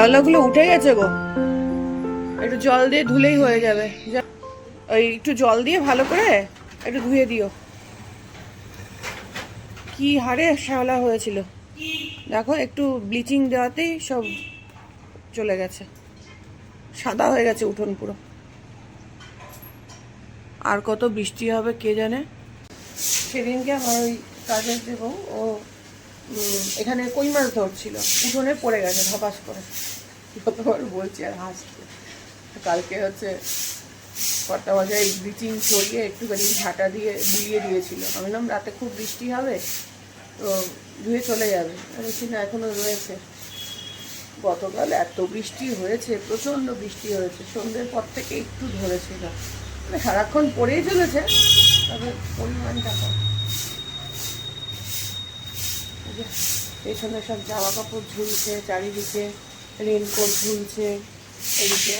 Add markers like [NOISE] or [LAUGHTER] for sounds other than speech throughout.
শ্যাওলাগুলো উঠে গেছে গো। একটু জল দিয়ে ধুলেই হয়ে যাবে। ওই একটু জল দিয়ে ভালো করে একটু ধুয়ে দিও। কি হারে শ্যাওলা হয়েছিল। দেখো, একটু ব্লিচিং দেওয়াতেই সব চলে গেছে। সাদা হয়ে গেছে উঠোন পুরো। আর কত বৃষ্টি হবে কে জানে? সেদিনকে আমার ওই কাজের দেবো ও এখানে কই মাছ ধরছিল? উঠোনে পড়ে গেছে, ধপাস করে। কতবার বলছি আর হাসছে। কালকে হচ্ছে কটা বাজায় ব্লিচিং ছড়িয়ে একটুখানি ঝাঁটা দিয়ে বুলিয়ে দিয়েছিল। আমি বললাম, রাতে খুব বৃষ্টি হবে, তো ধুয়ে চলে যাবে। আমি না এখনও রয়েছে। গতকাল এত বৃষ্টি হয়েছে, প্রচণ্ড বৃষ্টি হয়েছে, সন্ধ্যের পর থেকে একটু ধরেছিল। মানে সারাক্ষণ পড়েই চলেছে, তবে পরিমাণটা কম। যে পেছনে সব জামা কাপড় ঝুলছে, চারিদিকে রেনকোট ঝুলছে, এদিকে?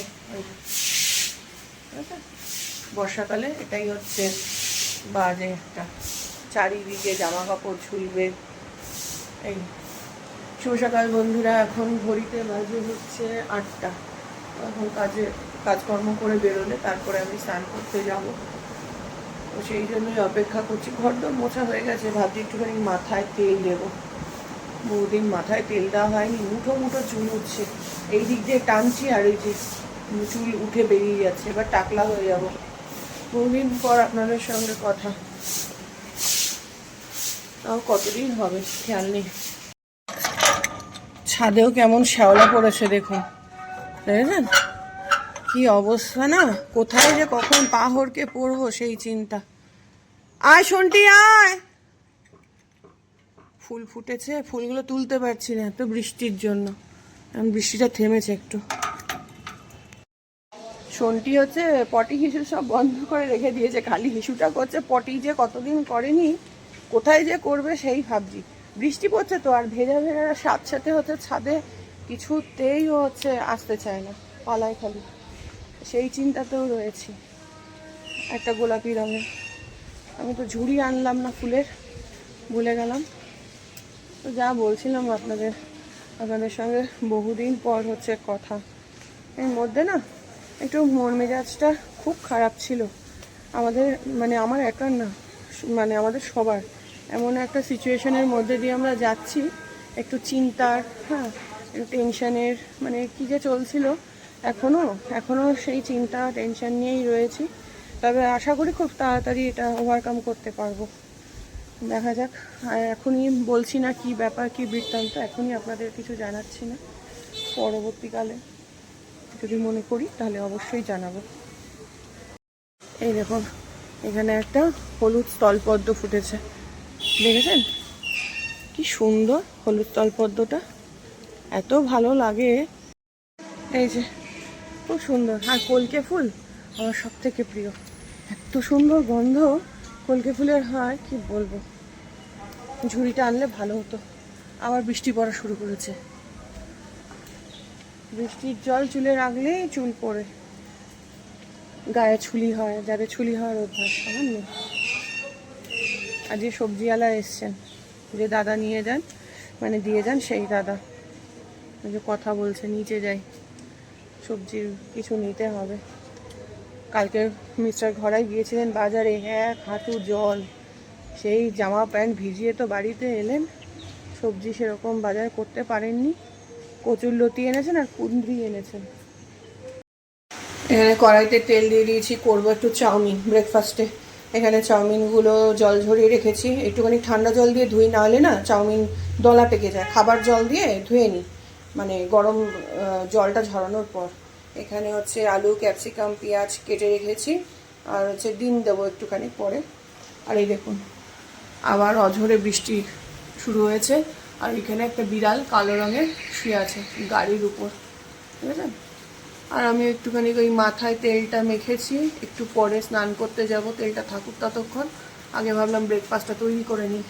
বর্ষাকালে এটাই হচ্ছে বাজে একটা। চারিদিকে জামা কাপড় ঝুলবে। এই শুভ সকাল বন্ধুরা, এখন ঘড়িতে বাজে হচ্ছে আটটা। এখন কাজে, কাজকর্ম করে বেরোলে তারপরে আমি স্নান করতে যাব। তো সেই জন্যই অপেক্ষা করছি। ঘর দর মোছা হয়ে গেছে, ভাবছি একটুখানি মাথায় তেল দেবো। বহুদিন মাথায় তেল দেওয়া হয়নি, মুঠো মুঠো চুল উঠছে। এই দিক দিয়ে টানছি আর এই যে চুল উঠে বেরিয়ে যাচ্ছে, এবার টাকলা হয়ে যাব। বহুদিন পর আপনাদের সঙ্গে কথা। তাও কতদিন হবে, খেয়াল নেই। ছাদেও কেমন শ্যাওলা পড়েছে দেখুন। দেখেছেন? কি অবস্থা না? কোথায় যে কখন পা হড়কে পড়ব সেই চিন্তা। আয় শোনটি, আয়! ফুল ফুটেছে, ফুলগুলো তুলতে পারছি না এত বৃষ্টির জন্য। বৃষ্টিটা থেমেছে একটু। শোনটি হচ্ছে, পটি হিসু সব বন্ধ করে রেখে দিয়েছে, খালি হিসুটা করছে। পটি যে কতদিন করেনি, কোথায় যে করবে সেই ভাবছি। বৃষ্টি পড়ছে তো, আর ভেজা ভেজা সাথে সাথে হচ্ছে ছাদে কিছুতেই হচ্ছে আসতে চায় না, পালায় খালি। সেই চিন্তাতেও রয়েছি একটা গোলাপি রঙের। আমি তো ঝুড়ি আনলাম না ফুলের, ভুলে গেলাম। তো যা বলছিলাম আপনাদের আপনাদের সঙ্গে বহুদিন পর হচ্ছে কথা। এর মধ্যে না একটু মন মেজাজটা খুব খারাপ ছিল। আমাদের মানে আমার একার না মানে আমাদের সবার। এমন একটা সিচুয়েশনের মধ্যে দিয়ে আমরা যাচ্ছি, একটু চিন্তার হ্যাঁ একটু টেনশনের মানে কী যে চলছিল। এখনও এখনও সেই চিন্তা টেনশন নিয়েই রয়েছি। তবে আশা করি খুব তাড়াতাড়ি এটা ওভারকাম করতে পারব। দেখা যাক, আর এখনই বলছি না কি ব্যাপার, কি বৃত্তান্ত, এখনই আপনাদের কিছু জানাচ্ছি না। পরবর্তীকালে যদি মনে করি, তাহলে অবশ্যই জানাব। এই দেখুন, এখানে একটা হলুদ স্থলপদ্ম ফুটেছে। দেখেছেন? কি সুন্দর হলুদ স্থলপদ্মটা। এত ভালো লাগে। এই যে খুব সুন্দর। আর কলকে ফুল আমার সব থেকে প্রিয়। এত সুন্দর গন্ধ। কলকে ফুলের হয় কি বলব? ঝুড়িটা আনলে ভালো হতো। আবার বৃষ্টি পড়া শুরু করেছে। বৃষ্টির জল চুলে রাখলেই চুল পড়ে। গায়ে ছুলি হয়, যাদের ছুলি হওয়ার অভ্যাস, আমার নেই। যে সবজিওয়ালা এসছেন, যে দাদা নিয়ে যান মানে দিয়ে যান সেই দাদা। যে কথা বলছে, নিচে যাই। সবজির কিছু নিতে হবে। কালকে মিস্টার ঘরাই গিয়েছিলেন বাজারে, এক হাঁটু জল। সেই জামা প্যান্ট ভিজিয়ে তো বাড়িতে এলেন। সবজি সেরকম বাজার করতে পারেননি। কচুর লতি এনেছেন আর কুন্দ্রি এনেছেন। এখানে কড়াইতে তেল দিয়ে দিয়েছি, করব একটু চাউমিন ব্রেকফাস্টে এখানে চাউমিনগুলো জল ঝরিয়ে রেখেছি। একটুখানি ঠান্ডা জল দিয়ে ধুই না হলে না চাউমিন দলা পেকে যায়। খাবার জল দিয়ে ধুয়ে নিই। মানে গরম জলটা ঝরানোর পর। এখানে হচ্ছে আলু, ক্যাপসিকাম, পেঁয়াজ কেটে রেখেছি। আর হচ্ছে ডিম দেবো একটুখানি পরে। আর এই দেখুন, আবার অঝরে বৃষ্টি শুরু হয়েছে। আর এখানে একটা বিড়াল কালো রঙের শুয়ে আছে গাড়ির উপর। ঠিক আছে? আর আমি একটুখানি ওই মাথায় তেলটা মেখেছি। একটু পরে স্নান করতে যাব, তেলটা থাকুক ততক্ষণ। আগে ভাবলাম ব্রেকফাস্টটা তৈরি করে নিই।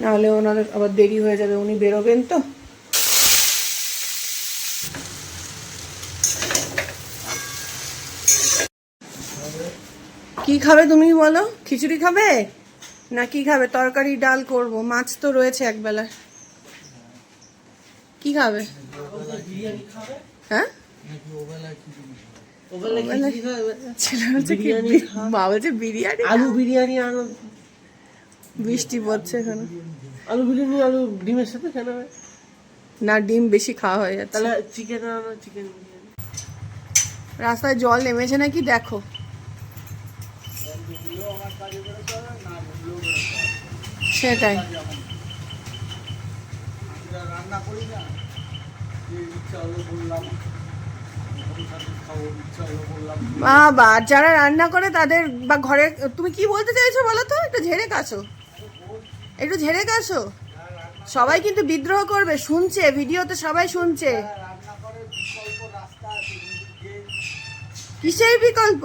নাহলে ওনাদের আবার দেরি হয়ে যাবে, উনি বেরোবেন তো। কি খাবে তুমি বলো? খিচুড়ি খাবে? না কি খাবে? তরকারি ডাল করব। মাছ তো রয়েছে একবেলা কি খাবে? হ্যাঁ? ছেলে বলছে কি। মা বলছে বিরিয়ানি আলু বিরিয়ানি আনো। বৃষ্টি পড়ছে এখানে। আলু বিরিয়ানি আলু ডিমের সাথে না ডিম বেশি খাওয়া হয়ে তাহলে চিকেন আনো চিকেন রাস্তায় জল নেমেছে নাকি? দেখো। সেটাই। বাবা যারা রান্না করে তাদের বা ঘরে, তুমি কি বলতে চাইছো বলো তো? একটু ঝেড়ে কাছো। একটু ঝেড়ে কাছো। সবাই কিন্তু বিদ্রোহ করবে, শুনছে, ভিডিওতে সবাই শুনছে। কিসের বিকল্প?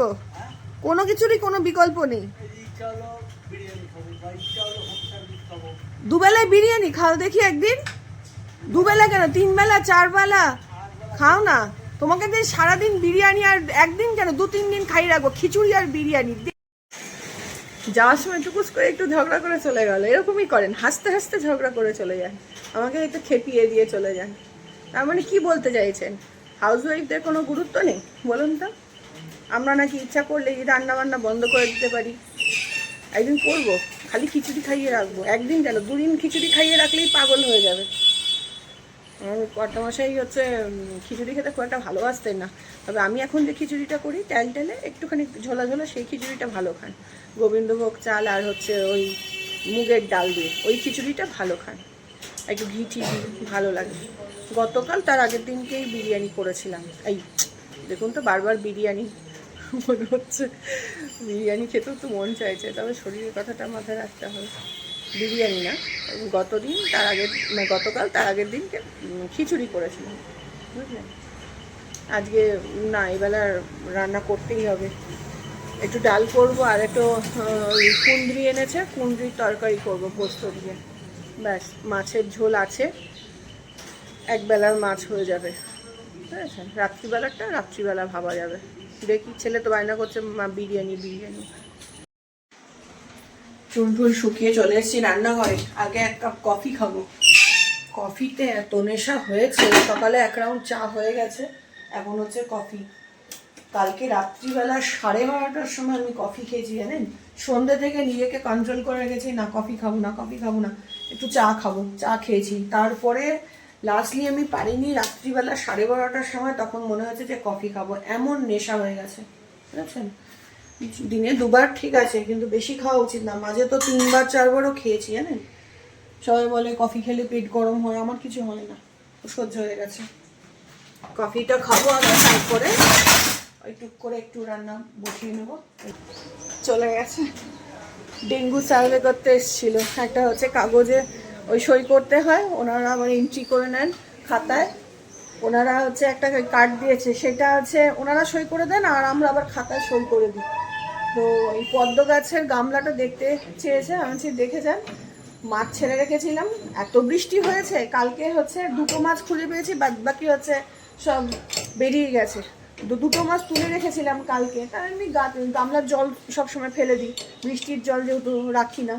কোনো কিছুরই কোনো বিকল্প নেই। দুবেলায় বিরিয়ানি খাও দেখি একদিন। দুবেলা কেন? তিন বেলা চার বেলা খাও না। তোমাকে দিয়ে সারাদিন বিরিয়ানি আর একদিন কেন? দু, তিন দিন খাই রাখব। খিচুড়ি আর বিরিয়ানি। যাওয়ার সময় টুকুস করে একটু ঝগড়া করে চলে গেল। এরকমই করেন। হাসতে হাসতে ঝগড়া করে চলে যান। আমাকে একটু খেপিয়ে দিয়ে চলে যান। তার মানে কি বলতে চাইছেন? হাউস ওয়াইফদের কোনো গুরুত্ব নেই? বলুন তো। আমরা নাকি ইচ্ছা করলে এই রান্না বান্না বন্ধ করে দিতে পারি। একদিন করব, খালি খিচুড়ি খাইয়ে রাখব, একদিন কেন? দুদিন খিচুড়ি খাইয়ে রাখলেই পাগল হয়ে যাবে। কর্তামশাই হচ্ছে খিচুড়ি খেতে খুব একটা ভালোবাসতেন না। তবে আমি এখন যে খিচুড়িটা করি, তেল টেলে একটুখানি ঝোলা ঝোলা, সেই খিচুড়িটা ভালো খান। গোবিন্দভোগ চাল আর হচ্ছে ওই মুগের ডাল দিয়ে, ওই খিচুড়িটা ভালো খান। একটু ঘি টি ভালো লাগে। গতকাল তার আগের দিনকেই বিরিয়ানি করেছিলাম। এই, দেখুন তো বারবার বিরিয়ানি। [LAUGHS] মনে হচ্ছে। বিরিয়ানি খেতেও তো মন চাইছে, তবে শরীরের কথাটা মাথায় রাখতে হবে। বিরিয়ানি না, গতদিন, তার আগের মানে গতকাল, তার আগের দিনকে খিচুড়ি করেছিলাম বুঝলেন আজকে না এবেলা রান্না করতেই হবে। একটু ডাল করব আর একটু কুঁদরি এনেছে, কুঁদরির তরকারি করব, পোস্ত দিয়ে। ব্যাস, মাছের ঝোল আছে এক বেলার মাছ হয়ে যাবে। ঠিক আছে? রাত্রিবেলাটা রাত্রিবেলা ভাবা যাবে। দেখি ছেলে তো বায়না করছে, মা বিরিয়ানি বিরিয়ানি। চুল টুল শুকিয়ে চলে এসেছি রান্নাঘরে। আগে এক কাপ কফি খাব। কফিতে এত নেশা হয়েছে, সকালে এক রাউন্ড চা হয়ে গেছে, এখন হচ্ছে কফি। কালকে রাত্রিবেলা সাড়ে বারোটার সময় আমি কফি খেয়েছি, জানেন? সন্ধ্যে থেকে নিজেকে কন্ট্রোল করে গেছি না কফি খাব, না কফি খাব, না। একটু চা খাব, চা খেয়েছি। তারপরে লাস্টলি আমি পারিনি, রাত্রিবেলা সাড়ে বারোটার সময় তখন মনে হচ্ছে যে কফি খাব। এমন নেশা হয়ে গেছে। বুঝেছেন? দিনে দুবার ঠিক আছে, কিন্তু বেশি খাওয়া উচিত না। মাঝে তো তিনবার, চারবারও খেয়েছি, জানেন? সবাই বলে কফি খেলে পেট গরম হয়, আমার কিছু হয় না। সহ্য হয়ে গেছে। কফিটা খাব আগে তারপরে ওই টুক করে একটু রান্না বসিয়ে নেব। চলে গেছে। ডেঙ্গু সার্ভে করতে এসেছিল। একটা হচ্ছে কাগজে ওই সই করতে হয়, ওনারা আমার এন্ট্রি করে নেন খাতায়। ওনারা হচ্ছে একটা কার্ড দিয়েছে, সেটা আছে ওনারা সই করে দেন আর আমরা আবার খাতায় সই করে দিই। তো এই পদ্ম গাছের গামলাটা দেখতে চেয়েছে, আমি দেখে যান মাছ ছেড়ে রেখেছিলাম, এত বৃষ্টি হয়েছে, কালকে হচ্ছে দুটো মাছ খুলে পেয়েছি, বাদ বাকি হচ্ছে সব বেরিয়ে গেছে। দুটো মাছ তুলে রেখেছিলাম কালকে। তার আমি গামলার জল সবসময় ফেলে দিই, বৃষ্টির জল যেহেতু রাখি না।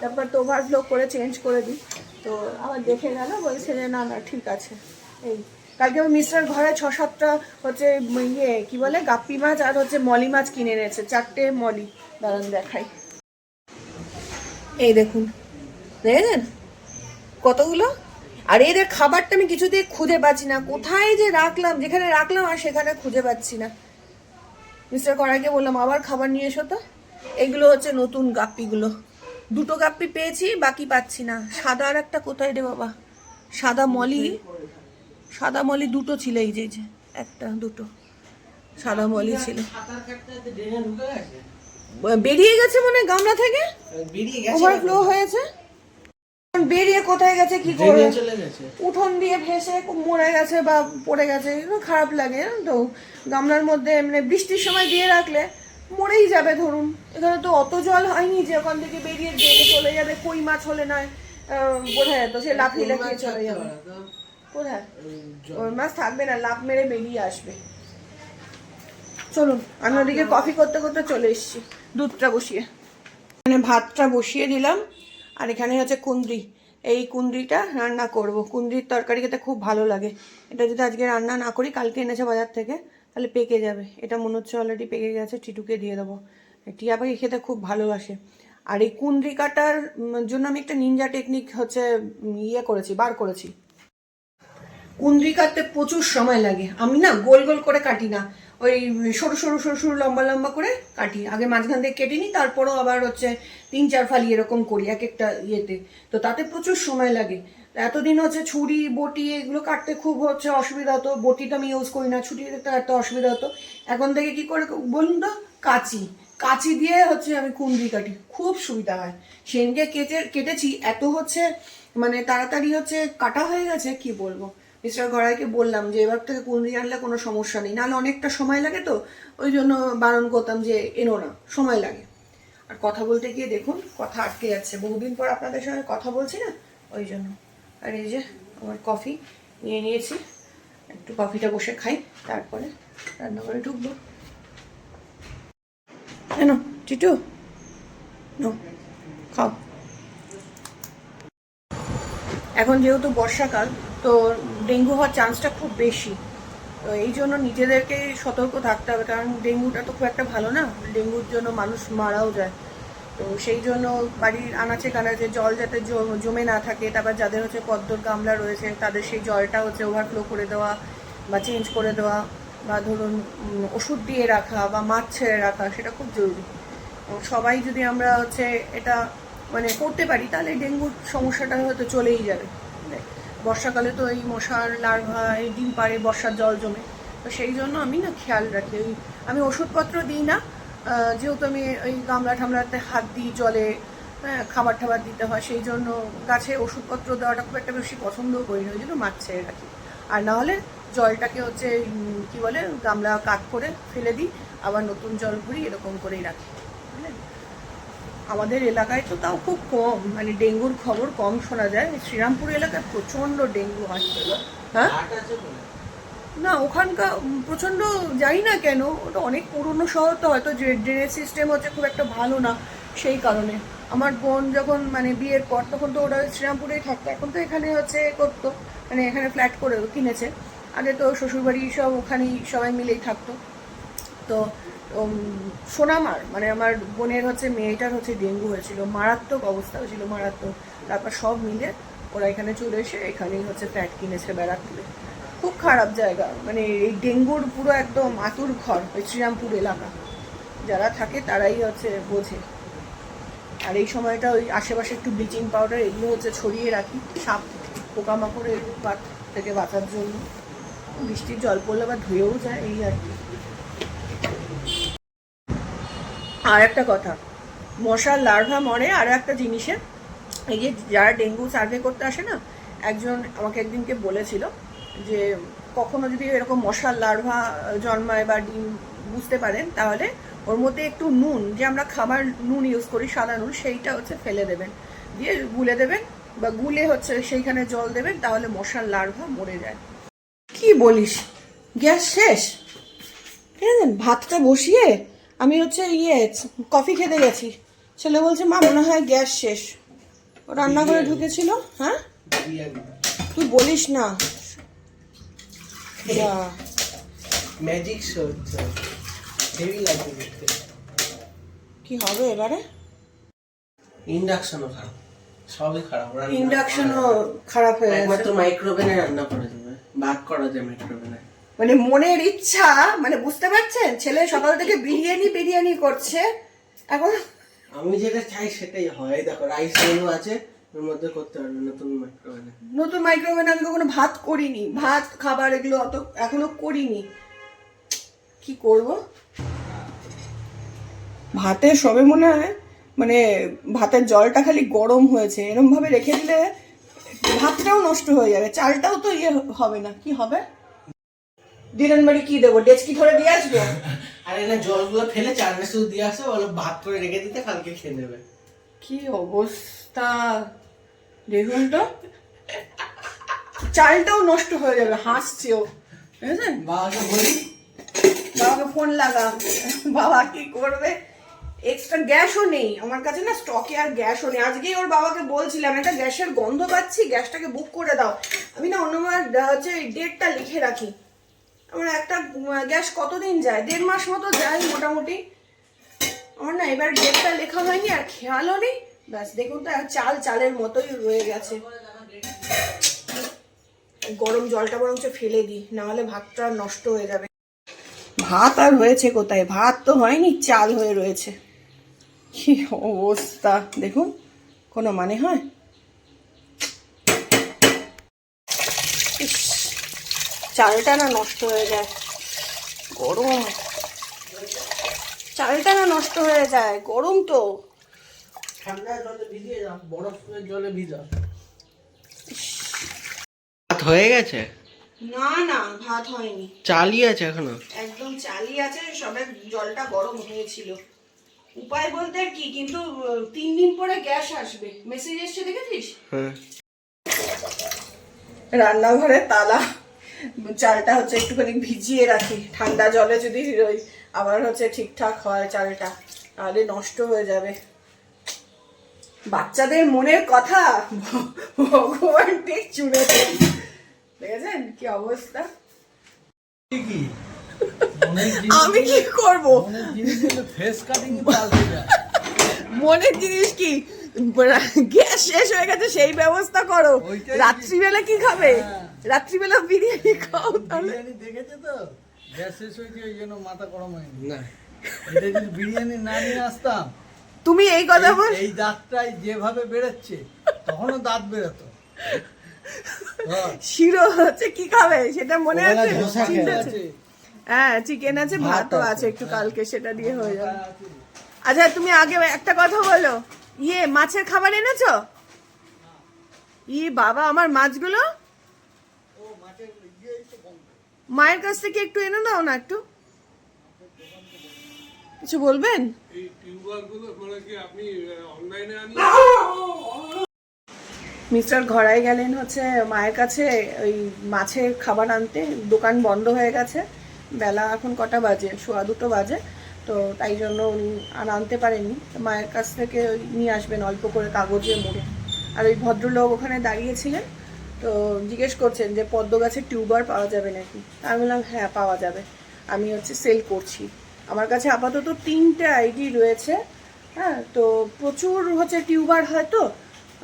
তারপর তো ওভারফ্লো করে চেঞ্জ করে দিই। তো আবার দেখে গেল বলছে যে না না, ঠিক আছে। এই, কালকে আমার মিস্টার ঘরে ছ সাতটা হচ্ছে ইয়ে কি বলে, গাপ্পি মাছ আর হচ্ছে মলি মাছ কিনে এনেছে, চারটে মলি। দাঁড়ান দেখাই। এই দেখুন, দেখেছেন? কতগুলো? আর এদের খাবারটা আমি কিছুতেই খুঁজে পাচ্ছি না। কোথায় যে রাখলাম, যেখানে রাখলাম আর সেখানে খুঁজে পাচ্ছি না। মিস্টার কড়াইকে বললাম, আবার খাবার নিয়ে এসো তো। এগুলো হচ্ছে নতুন গাপ্পিগুলো। দুটো গাপ্পি পেয়েছি বাকি পাচ্ছি না। সাদা আর একটা কোথায় রে বাবা? সাদা মলি সাদা মলি দুটো ছিল এই যে একটা দুটো। সাদা মলি ছিল। বেরিয়ে গেছে মনে গামলা থেকে? ওভারফ্লো হয়েছে? বেরিয়ে কোথায় গেছে কি গেছে। উঠোন দিয়ে ভেসে মরে গেছে বা পড়ে গেছে খারাপ লাগে তো। গামলার মধ্যে মানে বৃষ্টির সময় দিয়ে রাখলে মরেই যাবে ধরুন। এখানে তো অত জল হয়নি যে ওখান থেকে বেরিয়ে ড্রেনে চলে যাবে কই মাছ হলে নয়। বোঝা যেত সে লাফিয়ে লাফিয়ে চলে যাবে। কোথায় ওই মাছ থাকবে না লাফ মেরে বেরিয়ে আসবে। চলুন আমি ওদিকে কফি করতে করতে চলে এসেছি। দুধটা বসিয়ে। এখানে ভাতটা বসিয়ে দিলাম আর এখানে হচ্ছে কুন্দ্রি এই কুন্দ্রিটা রান্না করব। কুন্দ্রির তরকারি খেতে খুব ভালো লাগে। এটা যদি আজকে রান্না না করি কালকে এনেছে বাজার থেকে। তাহলে পেকে যাবে। এটা মনে হচ্ছে অলরেডি পেকে গেছে, টিটুকে দিয়ে দেবো। টিয়া পাখি খেতে খুব ভালোবাসে। আর এই কুন্দ্রি কাটার জন্য আমি একটা নিনজা টেকনিক হচ্ছে ইয়ে করেছি, বার করেছি। কুন্দ্রি কাটতে প্রচুর সময় লাগে। আমি না গোল গোল করে কাটি না। ওই সরু সরু সরু সরু, লম্বা লম্বা করে কাটি। আগে মাঝখান থেকে কেটে নিই, তারপরও আবার হচ্ছে তিন, চার ফালি এরকম করি, এক একটা ইয়েতে। তো তাতে প্রচুর সময় লাগে। এতদিন হচ্ছে ছুরি, বটি এগুলো কাটতে খুব হচ্ছে অসুবিধা হতো। বটিটা আমি ইউজ করি না, ছুরি কাটতে অসুবিধা হতো। এখন থেকে কি করে বলুন তো? কাঁচি। কাঁচি দিয়ে হচ্ছে আমি কুন্দ্রি কাটি। খুব সুবিধা হয়। সেনকে কেটে, কেটেছি। এত হচ্ছে মানে তাড়াতাড়ি হচ্ছে কাটা হয়ে গেছে, কি বলব? মিস্টার ঘরাইকে বললাম যে, এবার থেকে কুন্দি আনলে কোনো সমস্যা নেই। নাহলে অনেকটা সময় লাগে তো? ওই জন্য বারণ করতাম যে, এনো না। সময় লাগে। আর কথা বলতে গিয়ে দেখুন, কথা আটকে যাচ্ছে। বহুদিন পর আপনাদের সঙ্গে কথা বলছি না? ওই জন্য। আর এই যে আমার কফি নিয়ে নিয়েছি। একটু কফিটা বসে খাই, তারপরে রান্নাঘরে ঢুকবো। কেন টিটু। খাও। এখন যেহেতু বর্ষাকাল, তো ডেঙ্গু হওয়ার চান্সটা খুব বেশি। তো এই জন্য নিজেদেরকে সতর্ক থাকতে হবে, কারণ ডেঙ্গুটা তো খুব একটা ভালো না। ডেঙ্গুর জন্য মানুষ মারাও যায়। তো সেই জন্য বাড়ির আনাচে কানাচে জল যাতে জমে না থাকে, তারপর যাদের হচ্ছে পদ্মর গামলা রয়েছে, তাদের সেই জলটা হচ্ছে ওভারফ্লো করে দেওয়া বা চেঞ্জ করে দেওয়া বা ধরুন ওষুধ দিয়ে রাখা বা মাছ ছেড়ে রাখা, সেটা খুব জরুরি। সবাই যদি আমরা হচ্ছে এটা মানে করতে পারি, তাহলে ডেঙ্গুর সমস্যাটা হয়তো চলেই যাবে। মানে বর্ষাকালে তো এই মশার লার্ভা, এই ডিম পাড়ে বর্ষার জল জমে। তো সেই জন্য আমি না খেয়াল রাখি। ওই আমি ওষুধপত্র দিই না যেহেতু আমি ওই গামলা ঠামলাতে হাত দিই, জলে হ্যাঁ খাবার টাবার দিতে হয়, সেই জন্য গাছে ওষুধপত্র দেওয়াটা খুব একটা বেশি পছন্দও করি না, ওই জন্য মাছ ছেড়ে রাখি আর না হলে জলটাকে হচ্ছে কি বলে, গামলা কাট করে ফেলে দিই, আবার নতুন জল ভরি এরকম করেই রাখি আমাদের এলাকায় তো তাও খুব কম মানে ডেঙ্গুর খবর কম শোনা যায়, শ্রীরামপুর এলাকায় প্রচণ্ড ডেঙ্গু হয়। হ্যাঁ? না, ওখানকার প্রচণ্ড জানি না কেন, ওটা অনেক পুরনো শহর তো, হয়তো ড্রেনেজ সিস্টেম হচ্ছে খুব একটা ভালো না সেই কারণে। আমার বোন যখন মানে বিয়ের পর, তখন তো ওরা শ্রীরামপুরেই থাকতো, এখন তো এখানে হচ্ছে করতো মানে এখানে ফ্ল্যাট করে কিনেছে। আগে তো শ্বশুরবাড়ি সব ওখানেই সবাই মিলেই থাকতো। তো সোনামার মানে আমার বোনের হচ্ছে মেয়েটার হচ্ছে ডেঙ্গু হয়েছিল, মারাত্মক অবস্থা হয়েছিল মারাত্মক। তারপর সব মিলে ওরা এখানে চলে এসে এখানেই হচ্ছে ফ্ল্যাট কিনেছে ব্যারাকপুরে। খুব খারাপ জায়গা। মানে এই ডেঙ্গুর পুরো একদম আতুর ঘর ওই শ্রীরামপুর এলাকা। যারা থাকে তারাই হচ্ছে বোঝে। আর এই সময়টা ওই আশেপাশে একটু ব্লিচিং পাউডার এগুলো হচ্ছে ছড়িয়ে রাখি। সাপ, পোকামাকড়ের পাত থেকে বাঁচার জন্য। বৃষ্টির জল পড়লে আবার ধুয়েও যায়, এই আর কি। আর একটা কথা, মশার লার্ভা মরে আর একটা জিনিসে। এই যে যারা ডেঙ্গু সার্ভে করতে আসে না, একজন আমাকে একদিনকে বলেছিল যে কখনো যদি এরকম মশার লার্ভা জন্মায় বা ডিম বুঝতে পারেন তাহলে ওর মধ্যে একটু নুন যে আমরা খাবার নুন ইউজ করি সাদা নুন সেইটা হচ্ছে ফেলে দেবেন। দিয়ে গুলে দেবেন বা গুলে হচ্ছে সেইখানে জল দেবেন তাহলে মশার লার্ভা মরে যায়। কি বলিস? গ্যাস শেষ? ঠিক আছে ভাতটা বসিয়ে আমি হচ্ছে ইয়ে কফি খেতে গেছি। ছেলে বলছে মা মনে হয় গ্যাস শেষ। ও রান্নাঘরে ঢুকেছিল। হ্যাঁ? তুই বলিস না। ম্যাজিক শো হচ্ছে হেভি লাগছে দেখতে কি হবে এবারে? ইন্ডাকশনও খারাপ। সবই খারাপ ইন্ডাকশনও খারাপ। হয়ে একমাত্র গেছে মাইক্রোওভেনে রান্না করা যাবে ভাগ করা যায় মাইক্রোওভেনে মানে মনের ইচ্ছা মানে বুঝতে পারছেন? ছেলে সকাল থেকে বিরিয়ানি বিরিয়ানি করছে। এখন আমি যেটা চাই সেটাই হয়। দেখো রাইস মেনু আছে ওর মধ্যে করতে পারবে নতুন মাইক্রোওভেনে নতুন মাইক্রোওভেন আমি কখনো ভাত করিনি। ভাত খাবার এগুলো অত এখনও করিনি। কি করব? ভাতে সবে মনে হয় মানে ভাতের জলটা খালি গরম হয়েছে। এরম ভাবে রেখে দিলে ভাতটাও নষ্ট হয়ে যাবে। চালটাও তো ইয়ে হবে না। কি হবে? দিনের বাড়ি কি দেবো? ডেচকি ধরে দিয়ে আসব? [LAUGHS] আর এনে জলগুলো ফেলে চারটে শুধু দিয়ে আসে। বলো ভাত করে রেখে দিতে কালকে খেয়ে নেবে। কি অবস্থা? দেখুন তো চালটাও নষ্ট হয়ে যাবে হাসছেও বুঝেছেন বাবাকে বলি। বাবাকে ফোন লাগা বাবা কি করবে? এক্সট্রা গ্যাসও নেই। আমার কাছে না স্টকে আর গ্যাসও নেই। আজকেই ওর বাবাকে বলছিলাম একটা গ্যাসের গন্ধ পাচ্ছি গ্যাসটাকে বুক করে দাও। আমি না অন্য মাস হচ্ছে ডেটটা লিখে রাখি। আমার একটা গ্যাস কতদিন যায়? দেড় মাস মতো যায় মোটামুটি। আমার না এবার ডেটটা লেখা হয়নি আর খেয়ালও নেই। ব্যাস, দেখুন তো, চাল চালের মতোই রয়ে গেছে। গরম জলটা বরঞ্চ ফেলে দিই, নাহলে ভাতটা নষ্ট হয়ে যাবে। ভাত আর হয়েছে কোথায়? ভাত তো হয়নি, চাল হয়ে রয়েছে। কি অবস্থা? দেখুন, কোনো মানে হয়? চালটা না নষ্ট হয়ে যায়। গরম। চালটা না নষ্ট হয়ে যায়। গরম তো। ঠান্ডা জলে ভিজিয়ে যাও বরফের জলে ভিজা। ভাত হয়ে গেছে? না না ভাত হয়নি। চালই আছে এখনও? একদম চালি আছে সবে জলটা গরম হয়েছিল। উপায় বলতে কি কিন্তু তিন দিন পরে গ্যাস আসবে। মেসেজ এসছে দেখেছিস? হ্যাঁ। রান্নাঘরে তালা চালটা হচ্ছে একটুখানি ভিজিয়ে রাখি। ঠান্ডা জলে যদি ওই আবার হচ্ছে ঠিকঠাক হয় চালটা তাহলে নষ্ট হয়ে যাবে। বাচ্চাদের মনের কথা ভগবান ঠিক চুড়েছে দেখেছেন কি অবস্থা? আমি কি করব? মনের জিনিস কি? গ্যাস শেষ হয়ে গেছে সেই ব্যবস্থা করো। রাত্রিবেলা কি খাবে? হ্যাঁ। রাত্রিবেলা বিরিয়ানি খাও তাহলে। দেখেছে তো? গ্যাস শেষ হয়েছে ওই জন্য মাথা গরম হয়নি। না। এটা যদি বিরিয়ানি না নিয়ে আসতাম তুমি এই কথা বল এই- দাঁতটাই যেভাবে বেরোচ্ছে তখনও দাঁত বেরোতো। হ্যাঁ। শিরো হচ্ছে কি খাবে? সেটা মনে আছে? চিন্তা আছে? হ্যাঁ চিকেন আছে ভাতও আছে। একটু কালকে সেটা দিয়ে হয়ে যাবে। আচ্ছা তুমি আগে একটা কথা বলো। ইয়ে মাছের খাবার এনেছো? ই বাবা আমার মাছগুলো? বন্ধ। মায়ের কাছ থেকে একটু এনে দাও না একটু। কিছু বলবেন? মিস্টার ঘরাই গেলেন হচ্ছে মায়ের কাছে ওই মাছের খাবার আনতে। দোকান বন্ধ হয়ে গেছে। বেলা এখন কটা বাজে? সোয়া দুটো বাজে। তো তাই জন্য উনি আর আনতে পারেননি। তো মায়ের কাছ থেকে ওই নিয়ে আসবেন অল্প করে কাগজে মুড়ে। আর ওই ভদ্রলোক ওখানে দাঁড়িয়েছিলেন। তো জিজ্ঞেস করছেন যে পদ্ম গাছের টিউবার পাওয়া যাবে নাকি? আমি বললাম হ্যাঁ পাওয়া যাবে। আমি হচ্ছে সেল করছি। আমার কাছে আপাতত তিনটে আইডি রয়েছে। হ্যাঁ তো প্রচুর হচ্ছে টিউবার হয়তো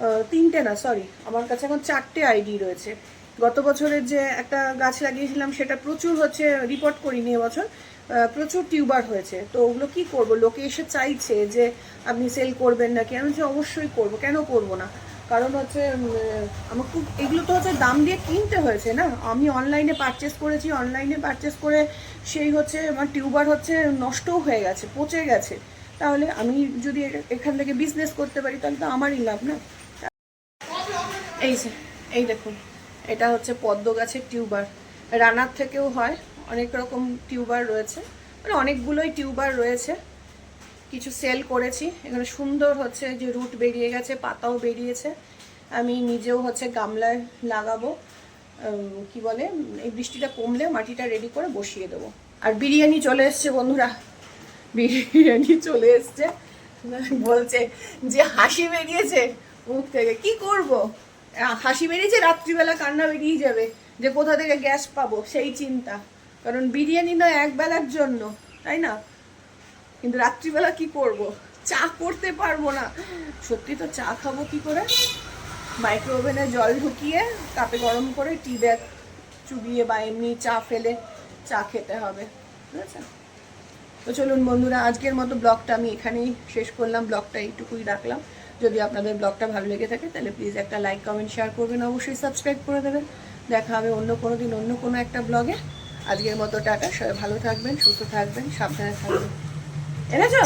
আহ, তিনটে না সরি আমার কাছে এখন চারটে আইডি রয়েছে। গত বছরের যে একটা গাছ লাগিয়েছিলাম সেটা প্রচুর হচ্ছে রিপোর্ট করিনি এবছর প্রচুর টিউবার হয়েছে। তো ওগুলো কি করব? লোকে এসে চাইছে যে আপনি সেল করবেন নাকি? আমি বলছি অবশ্যই করব। কেন করব না? কারণ হচ্ছে আমার খুব, এগুলো তো হচ্ছে দাম দিয়ে কিনতে হয়েছে না? আমি অনলাইনে পারচেস করেছি অনলাইনে পারচেস করে সেই হচ্ছে আমার টিউবার হচ্ছে নষ্টও হয়ে গেছে, পচে গেছে। তাহলে আমি যদি এখান থেকে বিজনেস করতে পারি, তাহলে তো আমারই লাভ না? এই যে, এই দেখুন, এটা হচ্ছে পদ্ম গাছের টিউবার রানার থেকেও হয়, অনেক রকম টিউবার রয়েছে। মানে অনেকগুলোই টিউবার রয়েছে। কিছু সেল করেছি। এখানে সুন্দর হচ্ছে যে রুট বেরিয়ে গেছে, পাতাও বেরিয়েছে। আমি নিজেও হচ্ছে গামলায় লাগাবো। কি বলে? এই বৃষ্টিটা কমলে মাটিটা রেডি করে বসিয়ে দেবো। আর বিরিয়ানি চলে এসছে বন্ধুরা। বিরিয়ানি চলে এসছে। বলছে যে হাসি বেরিয়েছে মুখ থেকে। কি করব? হাসি বেরিয়েছে, রাত্রিবেলা কান্না বেরিয়ে যাবে। যে কোথা থেকে গ্যাস পাবো? সেই চিন্তা। কারণ বিরিয়ানি না এক বেলার জন্য, তাই না? কিন্তু রাত্রিবেলা কি করব? চা করতে পারব না। সত্যি তো চা খাব কি করে? মাইক্রো ওভেনে জল ঢুকিয়ে কাপে গরম করে টি ব্যাগ চুবিয়ে বা এমনি চা ফেলে চা খেতে হবে। তো চলুন বন্ধুরা, আজকের মতো ব্লগটা আমি এখানেই শেষ করলাম। ব্লগটা এইটুকুই রাখলাম। যদি আপনাদের ব্লগটা ভালো লেগে থাকে, তাহলে প্লিজ একটা লাইক, কমেন্ট, শেয়ার করবেন। অবশ্যই সাবস্ক্রাইব করে দেবেন। দেখা হবে অন্য কোনো দিন অন্য কোনো একটা ব্লগে। আজকের মতো টাটা। সবাই ভালো থাকবেন, সুস্থ থাকবেন, সাবধানে থাকবেন। এনেছো